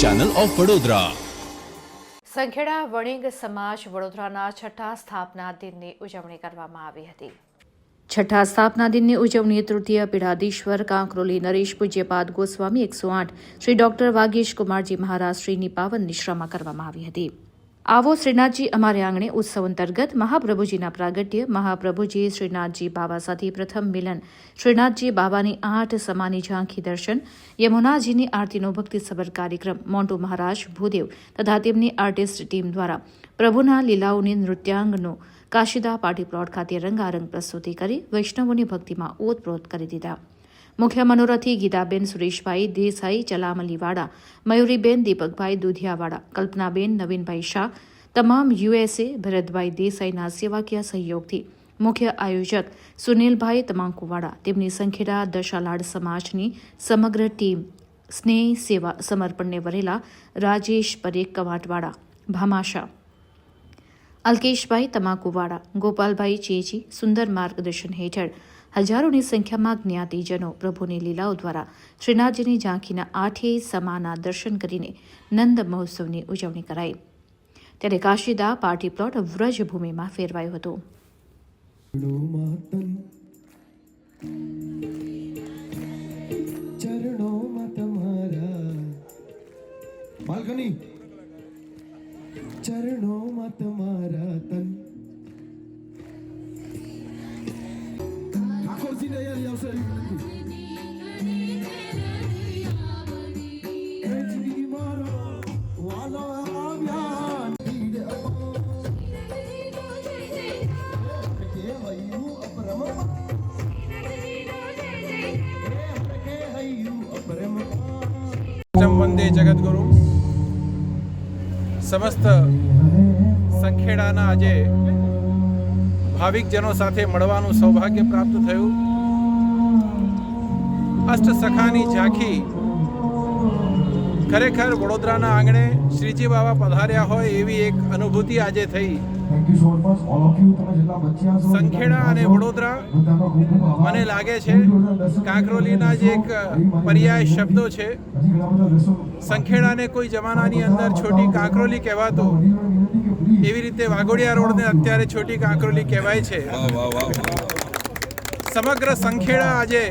Channel of Vadodara Sankheda વણિક સમાજ વડોદરાના છઠ્ઠા સ્થાપના દિનની ઉજવણી કરવામાં આવી હતી. છઠ્ઠા સ્થાપના દિનની ઉજવણી તૃતીય પીઢાધીશ્વર કાંકરોલી નરેશ પૂજ્યપાદ ગોસ્વામી એકસો આઠ શ્રી ડોક્ટર વાગેશ કુમારજી મહારાજ શ્રીની પાવન નિશ્રામાં કરવામાં આવી હતી. આવો શ્રીનાથજી અમારે આંગણે ઉત્સવ અંતર્ગત મહાપ્રભુજીના પ્રાગટ્ય, મહાપ્રભુજી શ્રીનાથજી બાબા સાથે પ્રથમ મિલન. શ્રીનાથજી બાબાની આઠ સમાની ઝાંખી દર્શન, યમુનાજીની આરતીનો ભક્તિસભર કાર્યક્રમ, મોન્ટુ મહારાજ, ભૂદેવ તથા તેમની આર્ટિસ્ટ ટીમ દ્વારા પ્રભુના લીલાઓની નૃત્યાંગનો કાશીદા પાર્ટી પ્લોટ ખાતે રંગારંગ પ્રસ્તુતિ કરી વૈષ્ણવોની ભક્તિમાં ઓતપ્રોત કરી દીધા. મુખ્ય મનોરથી ગીતાબેન સુરેશભાઈ, દેસાઈ, ચલામલીવાડા, મયુરીબેન, દીપકભાઈ દુધિયાવાડા, કલ્પનાબેન, નવીનભાઈ શાહ, તમામ યુએસએ, ભરતભાઈ દેસાઈના સેવાકીય સહયોગથી મુખ્ય આયોજક સુનિલભાઈ તમાંકુવાડા, તેમની સંખેડા દશાલાડ સમાજની સમગ્ર ટીમ સ્નેહ સેવા સમર્પણને વરેલા રાજેશ પરેખ કવાટવાડા, ભામાશા અલ્કેશભાઈ તમાકુવાડા ગોપાલભાઈ ચેજી સુંદર માર્ગદર્શન હેઠળ હજારોની સંખ્યામાં જ્ઞાતિજનો પ્રભુની લીલાઓ દ્વારા શ્રીનાથજીની ઝાંખીના આઠેય સમાના દર્શન કરીને નંદ મહોત્સવની ઉજવણી કરાઈ. ત્યારે કાશીદા પાર્ટી પ્લોટ વ્રજભૂમિમાં ફેરવાયો હતો. કે હૈયું અપરમ કે હૈયું અપરમ અષ્ટમ વંદે જગદગુરુ સમસ્ત સંખેડાના આજે ભાવિકજનો સાથે મળવાનું સૌભાગ્ય પ્રાપ્ત થયું. અષ્ટ સખાની ઝાંખી ખરેખર વડોદરાના આંગણે શ્રીજી બાબા પધાર્યા હોય એવી એક અનુભૂતિ આજે થઈ. સંખેડા અને વડોદરા મને લાગે છે કાંકરોલીના જે એક પર્યાય શબ્દો છે સંખેડાને કોઈ જમાનાની અંદર છોટી કાંકરોલી કહેવાતો. એવી રીતે વાઘોડિયા રોડને અત્યારે છોટી કાંકરોલી કહેવાય છે. સમગ્ર સંખેડા આજે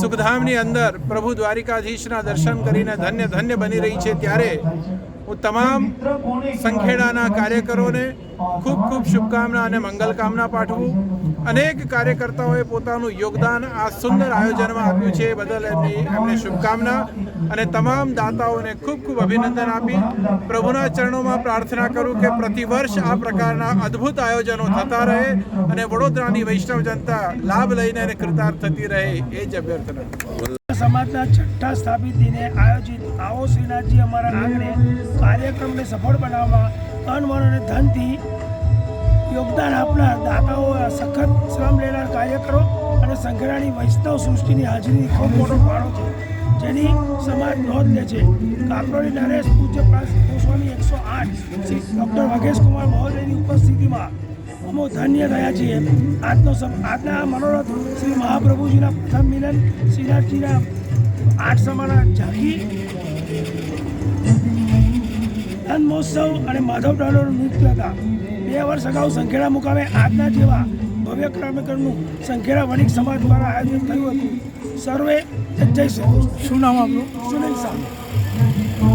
સુખધામની અંદર પ્રભુ દ્વારિકાધીશના દર્શન કરીને ધન્ય ધન્ય બની રહી છે ત્યારે હું તમામ સંખેડાના કાર્યકરોને ખૂબ ખૂબ શુભકામના અને મંગલ કામના પાઠવું. અનેક કાર્યકર્તાઓએ પોતાનું યોગદાન આ સુંદર આયોજનમાં આપ્યું છે બદલ એમની, એમને શુભકામના અને તમામ દાતાઓને ખૂબ ખૂબ અભિનંદન આપી. પ્રભુના ચરણોમાં પ્રાર્થના કરું કે પ્રતિવર્ષ આ પ્રકારના અદ્ભુત આયોજનો થતા રહે અને વડોદરાની વૈષ્ણવ જનતા લાભ લઈને અને કૃતાર્થ થતી રહે એ જ અભ્યર્થના. સમાજના છઠ્ઠા સ્થાપિત દિને આયોજિત આવો શ્રીનાથજી અમારા આંગણે કાર્યક્રમને સફળ બનાવવામાં તન મન અને ધનથી યોગદાન આપનાર દાતાઓ સખત શ્રમ લેનાર કાર્યકરો અને સંઘરાણી વૈષ્ણવ સૃષ્ટિની હાજરી ખૂબ મોટો ફાળો છે. જેની સમાજ નોંધ લે છે. કાકરોલી નરેશ પૂજ્ય ગોસ્વામી એકસો આઠ ડૉક્ટર વઘેશ કુમાર મહોદયની ઉપસ્થિતિમાં અમો ધન્ય થયા છીએ. આજનો સમ આજના આ મનોરથ શ્રી મહાપ્રભુજીના પ્રથમ મિલન શ્રીનાથજીના આઠ સમાના ઝાંખી. નંદ મહોત્સવ અને માધવ ડાલોનું નૃત્ય હતા બે વર્ષ અગાઉ સંખેડા મુકામે આજના જેવા ભવ્ય કાર્યક્રમનું સંખેડા વણિક સમાજ દ્વારા આયોજન થયું હતું. સર્વે જય શ્રી શું નામ આપણું સુનિલ શાહ